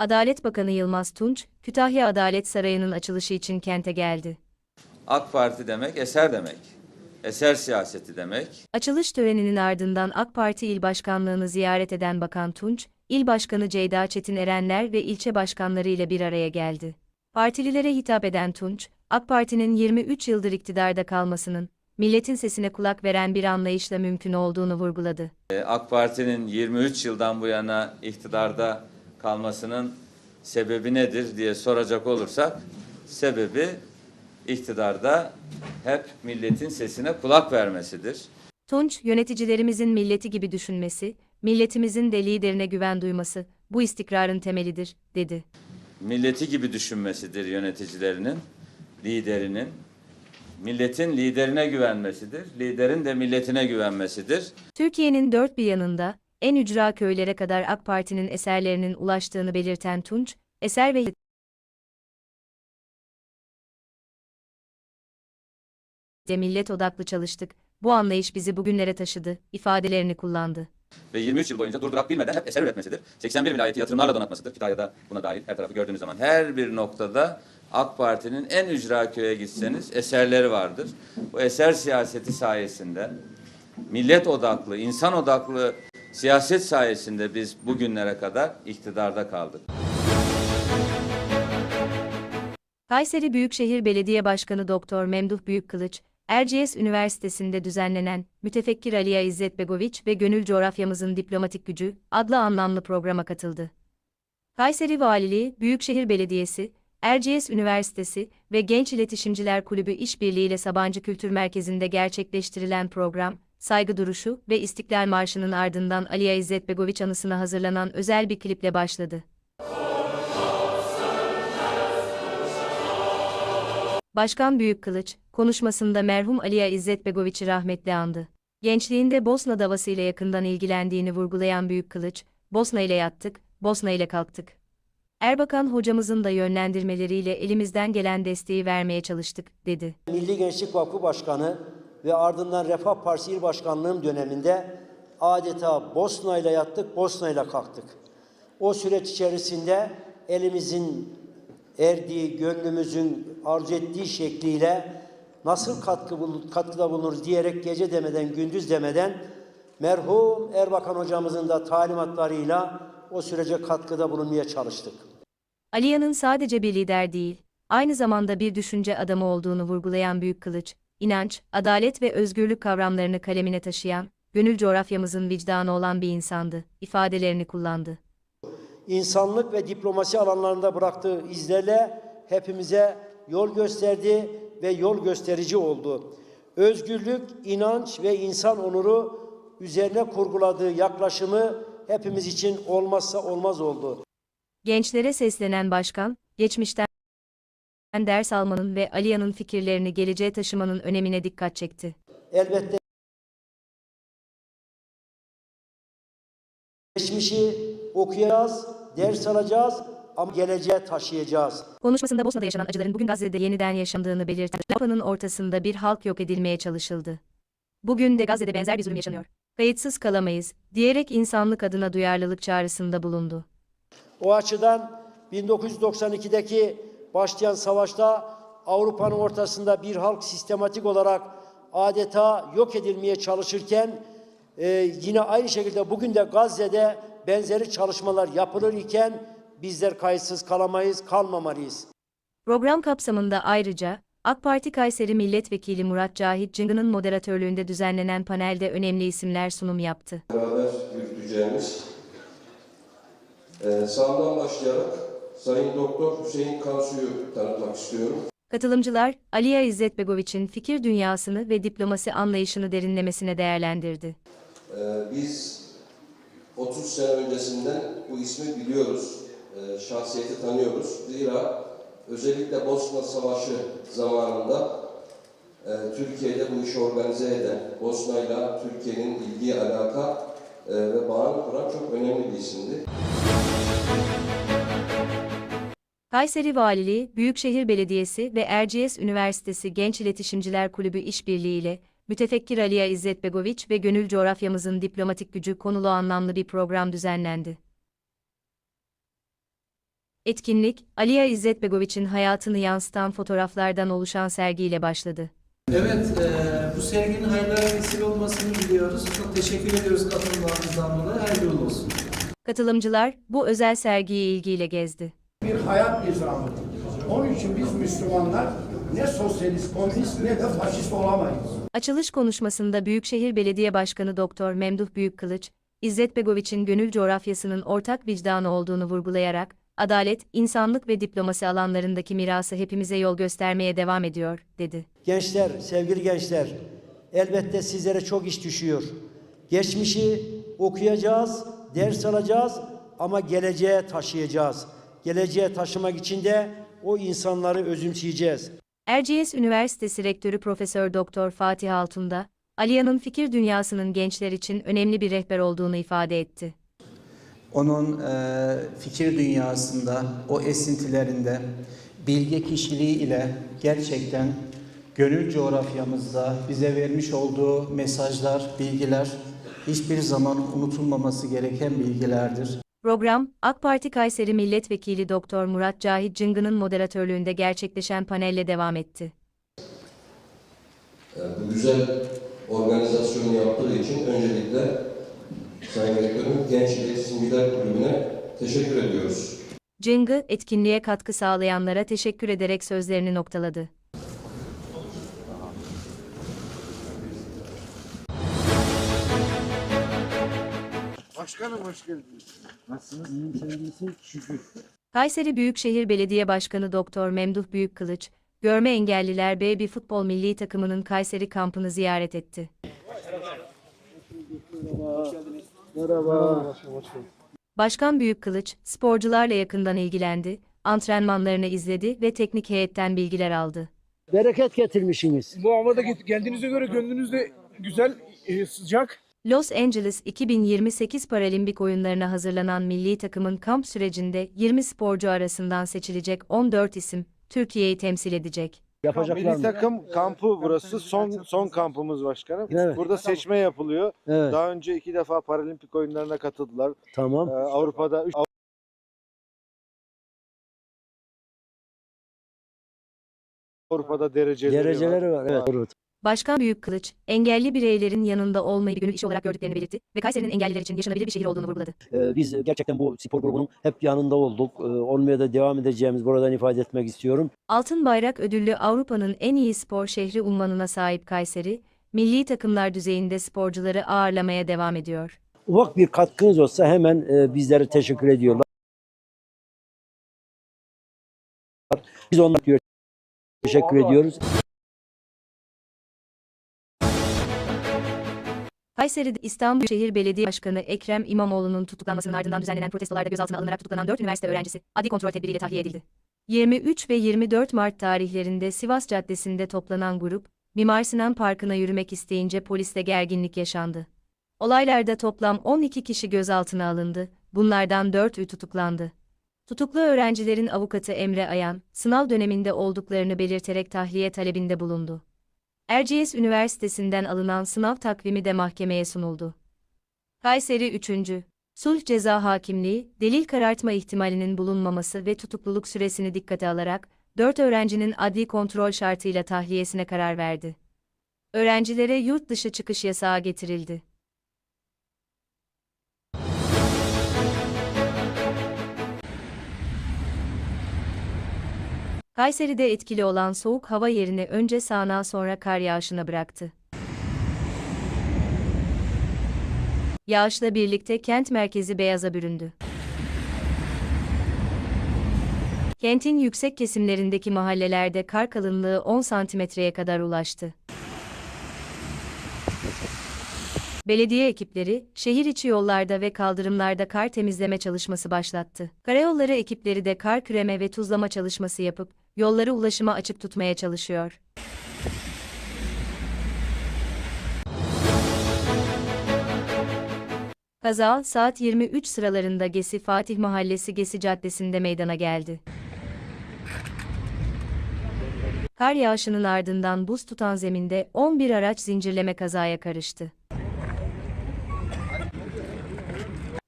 Adalet Bakanı Yılmaz Tunç, Kütahya Adalet Sarayı'nın açılışı için kente geldi. AK Parti demek eser demek. Eser siyaseti demek. Açılış töreninin ardından AK Parti İl Başkanlığı'nı ziyaret eden Bakan Tunç, İl Başkanı Ceyda Çetin Erenler ve ilçe başkanları ile bir araya geldi. Partililere hitap eden Tunç, AK Parti'nin 23 yıldır iktidarda kalmasının, milletin sesine kulak veren bir anlayışla mümkün olduğunu vurguladı. Ee, AK Parti'nin 23 yıldan bu yana iktidarda kalmasının sebebi nedir diye soracak olursak, sebebi iktidarda hep milletin sesine kulak vermesidir. Tunç, yöneticilerimizin milleti gibi düşünmesi, milletimizin de liderine güven duyması, bu istikrarın temelidir, dedi. Milleti gibi düşünmesidir yöneticilerinin, liderinin. Milletin liderine güvenmesidir, liderin de milletine güvenmesidir. Türkiye'nin dört bir yanında, en ücra köylere kadar AK Parti'nin eserlerinin ulaştığını belirten Tunç, eser ve de millet odaklı çalıştık, bu anlayış bizi bugünlere taşıdı, ifadelerini kullandı. ve 23 yıl boyunca durdurak bilmeden hep eser üretmesidir. 81 vilayeti yatırımlarla donatmasıdır. Kütahya'da buna dahil her tarafı gördüğünüz zaman. Her bir noktada AK Parti'nin en ücra köye gitseniz eserleri vardır. Bu eser siyaseti sayesinde millet odaklı, insan odaklı siyaset sayesinde biz bugünlere kadar iktidarda kaldık. Kayseri Büyükşehir Belediye Başkanı Doktor Memduh Büyükkılıç, Erciyes Üniversitesi'nde düzenlenen Mütefekkir Aliya İzzet Begoviç ve Gönül Coğrafyamızın Diplomatik Gücü adlı anlamlı programa katıldı. Kayseri Valiliği, Büyükşehir Belediyesi, Erciyes Üniversitesi ve Genç İletişimciler Kulübü işbirliğiyle Sabancı Kültür Merkezi'nde gerçekleştirilen program, saygı duruşu ve İstiklal Marşı'nın ardından Aliya İzzet Begoviç anısına hazırlanan özel bir kliple başladı. Başkan Büyükkılıç, konuşmasında merhum Aliya İzzet Begoviç'i rahmetli andı. Gençliğinde Bosna davası ile yakından ilgilendiğini vurgulayan Büyükkılıç, Bosna ile yattık, Bosna ile kalktık. Erbakan hocamızın da yönlendirmeleriyle elimizden gelen desteği vermeye çalıştık, dedi. Milli Gençlik Vakfı Başkanı ve ardından Refah Partisi İl Başkanlığım döneminde adeta Bosna ile yattık, Bosna ile kalktık. O süreç içerisinde elimizin erdiği, gönlümüzün arzu ettiği şekliyle nasıl katkı katkıda bulunuruz diyerek gece demeden, gündüz demeden merhum Erbakan hocamızın da talimatlarıyla o sürece katkıda bulunmaya çalıştık. Aliya'nın sadece bir lider değil, aynı zamanda bir düşünce adamı olduğunu vurgulayan Büyükkılıç, inanç, adalet ve özgürlük kavramlarını kalemine taşıyan, gönül coğrafyamızın vicdanı olan bir insandı, ifadelerini kullandı. insanlık ve diplomasi alanlarında bıraktığı izlerle hepimize yol gösterdi ve yol gösterici oldu. Özgürlük, inanç ve insan onuru üzerine kurguladığı yaklaşımı hepimiz için olmazsa olmaz oldu. Gençlere seslenen başkan, geçmişten ders almanın ve Aliya'nın fikirlerini geleceğe taşımanın önemine dikkat çekti. Elbette geçmişi okuyacağız, ders alacağız ama geleceğe taşıyacağız. Konuşmasında Bosna'da yaşanan acıların bugün Gazze'de yeniden yaşandığını belirten, Avrupa'nın ortasında bir halk yok edilmeye çalışıldı. Bugün de Gazze'de benzer bir zulüm yaşanıyor. Kayıtsız kalamayız, diyerek insanlık adına duyarlılık çağrısında bulundu. O açıdan 1992'deki başlayan savaşta Avrupa'nın ortasında bir halk sistematik olarak adeta yok edilmeye çalışırken e, yine aynı şekilde bugün de Gazze'de benzeri çalışmalar yapılır iken bizler kayıtsız kalamayız, kalmamalıyız. Program kapsamında ayrıca, AK Parti Kayseri Milletvekili Murat Cahit Cıngı'nın moderatörlüğünde düzenlenen panelde önemli isimler sunum yaptı. beraber yürüteceğimiz eee sağdan başlayarak Sayın Doktor Hüseyin Kansu'yu tanıtmak istiyorum. Katılımcılar, Aliya İzzet Begoviç'in fikir dünyasını ve diplomasi anlayışını derinlemesine değerlendirdi. Eee, biz 30 sene öncesinden bu ismi biliyoruz, eee, şahsiyeti tanıyoruz. Zira özellikle Bosna Savaşı zamanında eee, Türkiye'de bu işi organize eden, Bosna'yla Türkiye'nin ilgi, alaka eee, ve bağını kuran çok önemli bir isimdi. Kayseri Valiliği, Büyükşehir Belediyesi ve Erciyes Üniversitesi Genç İletişimciler Kulübü işbirliğiyle, Mütefekkir Aliya İzzet Begoviç ve Gönül Coğrafyamızın Diplomatik Gücü konulu anlamlı bir program düzenlendi. Etkinlik, Aliya İzzet Begoviç'in hayatını yansıtan fotoğraflardan oluşan sergiyle başladı. Evet, e, bu serginin hayırlara vesile olmasını diliyoruz. Çok teşekkür ediyoruz katılımlarınızdan dolayı. Hayırlı olsun. Katılımcılar bu özel sergiyi ilgiyle gezdi. Bir hayat nizamı. Onun için biz Müslümanlar ne sosyalist, komünist ne de faşist olamayız. Açılış konuşmasında Büyükşehir Belediye Başkanı Doktor Memduh Büyükkılıç, İzzet Begoviç'in gönül coğrafyasının ortak vicdanı olduğunu vurgulayarak, adalet, insanlık ve diplomasi alanlarındaki mirası hepimize yol göstermeye devam ediyor, dedi. Gençler, sevgili gençler, elbette sizlere çok iş düşüyor. Geçmişi okuyacağız, ders alacağız ama geleceğe taşıyacağız. Geleceğe taşımak için de o insanları özümseyeceğiz. Erciyes Üniversitesi Rektörü Profesör Doktor Fatih Altunda, Aliya'nın fikir dünyasının gençler için önemli bir rehber olduğunu ifade etti. Onun e, fikir dünyasında, o esintilerinde, bilge kişiliği ile gerçekten gönül coğrafyamızda bize vermiş olduğu mesajlar, bilgiler hiçbir zaman unutulmaması gereken bilgilerdir. Program, AK Parti Kayseri Milletvekili Doktor Murat Cahit Cıngı'nın moderatörlüğünde gerçekleşen panelle devam etti. E, bu güzel organizasyonu yaptığı için öncelikle Sayın Rektörüm Genç İletişimciler Kulübü'ne teşekkür ediyoruz. Cıngı, etkinliğe katkı sağlayanlara teşekkür ederek sözlerini noktaladı. Başkanım hoş geldiniz. Nasılsınız? İyiyim, sen iyisin. Şükür. Kayseri Büyükşehir Belediye Başkanı Doktor Memduh Büyükkılıç, Görme Engelliler B1 Futbol Milli Takımının Kayseri kampını ziyaret etti. Merhaba. Başkan Büyükkılıç, sporcularla yakından ilgilendi, antrenmanlarını izledi ve teknik heyetten bilgiler aldı. Bereket getirmişsiniz. Bu havada geldiğinize göre gönlünüzde güzel, e, sıcak. Los Angeles 2028 Paralimpik oyunlarına hazırlanan milli takımın kamp sürecinde 20 sporcu arasından seçilecek 14 isim Türkiye'yi temsil edecek. Yapacaklar Milli mı? takım kampı burası. Son son kampımız başkanım. Evet. Burada seçme yapılıyor. Evet, Daha önce iki defa Paralimpik oyunlarına katıldılar. tamam. Ee, Avrupa'da üç Avrupa'da dereceleri, Dereceleri var. Evet. Başkan Büyükkılıç, engelli bireylerin yanında olmayı gönül işi olarak gördüklerini belirtti ve Kayseri'nin engelliler için yaşanabilir bir şehir olduğunu vurguladı. Ee, Biz gerçekten bu spor grubunun hep yanında olduk. Ee, Olmaya da devam edeceğimiz buradan ifade etmek istiyorum. Altın Bayrak ödüllü Avrupa'nın en iyi spor şehri unvanına sahip Kayseri, milli takımlar düzeyinde sporcuları ağırlamaya devam ediyor. Ufak bir katkınız olsa hemen e, bizlere teşekkür ediyorlar. Biz onlara teşekkür ediyoruz. Kayseri'de İstanbul Şehir Belediye Başkanı Ekrem İmamoğlu'nun tutuklanmasının ardından düzenlenen protestolarda gözaltına alınarak tutuklanan 4 üniversite öğrencisi adli kontrol tedbiriyle tahliye edildi. 23 ve 24 Mart tarihlerinde Sivas Caddesi'nde toplanan grup, Mimar Sinan Parkı'na yürümek isteyince polisle gerginlik yaşandı. Olaylarda toplam 12 kişi gözaltına alındı, bunlardan 4'ü tutuklandı. Tutuklu öğrencilerin avukatı Emre Ayan, sınav döneminde olduklarını belirterek tahliye talebinde bulundu. Erciyes Üniversitesi'nden alınan sınav takvimi de mahkemeye sunuldu. Kayseri 3. Sulh Ceza Hakimliği, delil karartma ihtimalinin bulunmaması ve tutukluluk süresini dikkate alarak, 4 öğrencinin adli kontrol şartıyla tahliyesine karar verdi. Öğrencilere yurt dışı çıkış yasağı getirildi. Kayseri'de etkili olan soğuk hava yerini önce sağanağa sonra kar yağışına bıraktı. Yağışla birlikte kent merkezi beyaza büründü. Kentin yüksek kesimlerindeki mahallelerde kar kalınlığı 10 santimetreye kadar ulaştı. Belediye ekipleri, şehir içi yollarda ve kaldırımlarda kar temizleme çalışması başlattı. Karayolları ekipleri de kar küreme ve tuzlama çalışması yapıp, yolları ulaşıma açık tutmaya çalışıyor. Kaza saat 23 sıralarında Gesi Fatih Mahallesi Gesi Caddesi'nde meydana geldi. Kar yağışının ardından buz tutan zeminde 11 araç zincirleme kazaya karıştı.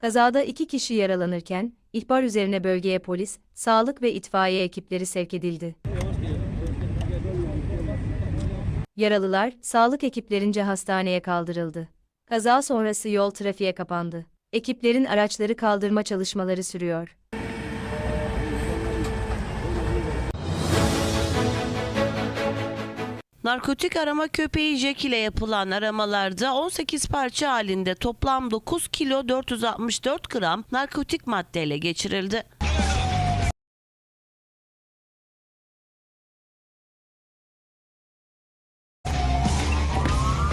Kazada iki kişi yaralanırken, ihbar üzerine bölgeye polis, sağlık ve itfaiye ekipleri sevk edildi. Yaralılar, sağlık ekiplerince hastaneye kaldırıldı. Kaza sonrası yol trafiğe kapandı. Ekiplerin araçları kaldırma çalışmaları sürüyor. Narkotik arama köpeği Jack ile yapılan aramalarda 18 parça halinde toplam 9 kilo 464 gram narkotik madde ele geçirildi.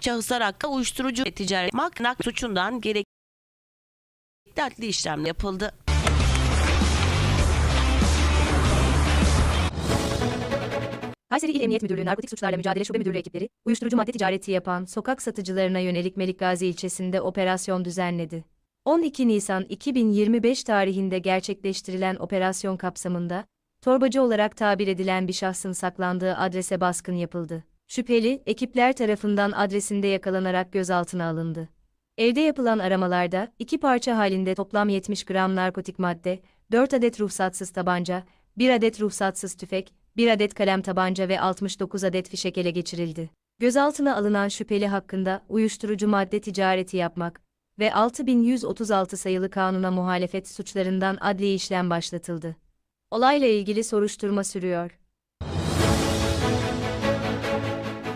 Şahıslar hakkında uyuşturucu ticaret maknak suçundan gerekli adli işlem yapıldı. Kayseri İl Emniyet Müdürlüğü Narkotik Suçlarla Mücadele Şube Müdürlüğü ekipleri, uyuşturucu madde ticareti yapan sokak satıcılarına yönelik Melikgazi ilçesinde operasyon düzenledi. 12 Nisan 2025 tarihinde gerçekleştirilen operasyon kapsamında, torbacı olarak tabir edilen bir şahsın saklandığı adrese baskın yapıldı. Şüpheli, ekipler tarafından adresinde yakalanarak gözaltına alındı. Evde yapılan aramalarda, iki parça halinde toplam 70 gram narkotik madde, 4 adet ruhsatsız tabanca, 1 adet ruhsatsız tüfek, 1 adet kalem tabanca ve 69 adet fişek ele geçirildi. Gözaltına alınan şüpheli hakkında uyuşturucu madde ticareti yapmak ve 6136 sayılı kanuna muhalefet suçlarından adli işlem başlatıldı. Olayla ilgili soruşturma sürüyor.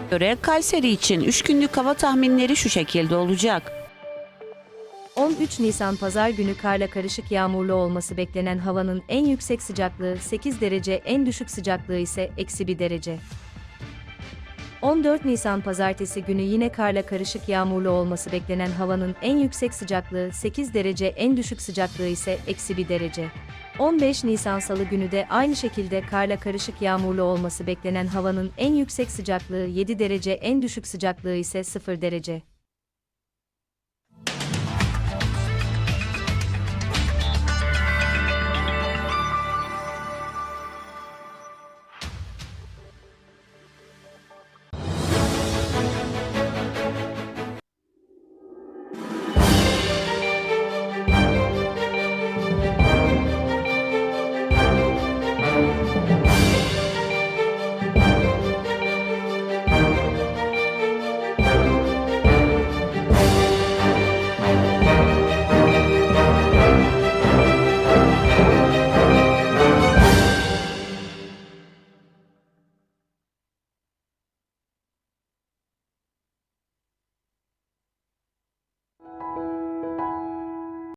Göre Kayseri için 3 günlük hava tahminleri şu şekilde olacak. 13 Nisan Pazar günü karla karışık yağmurlu olması beklenen havanın en yüksek sıcaklığı 8 derece, en düşük sıcaklığı ise eksi 1 derece. 14 Nisan Pazartesi günü yine karla karışık yağmurlu olması beklenen havanın en yüksek sıcaklığı 8 derece, en düşük sıcaklığı ise eksi 1 derece. 15 Nisan Salı günü de aynı şekilde karla karışık yağmurlu olması beklenen havanın en yüksek sıcaklığı 7 derece, en düşük sıcaklığı ise 0 derece.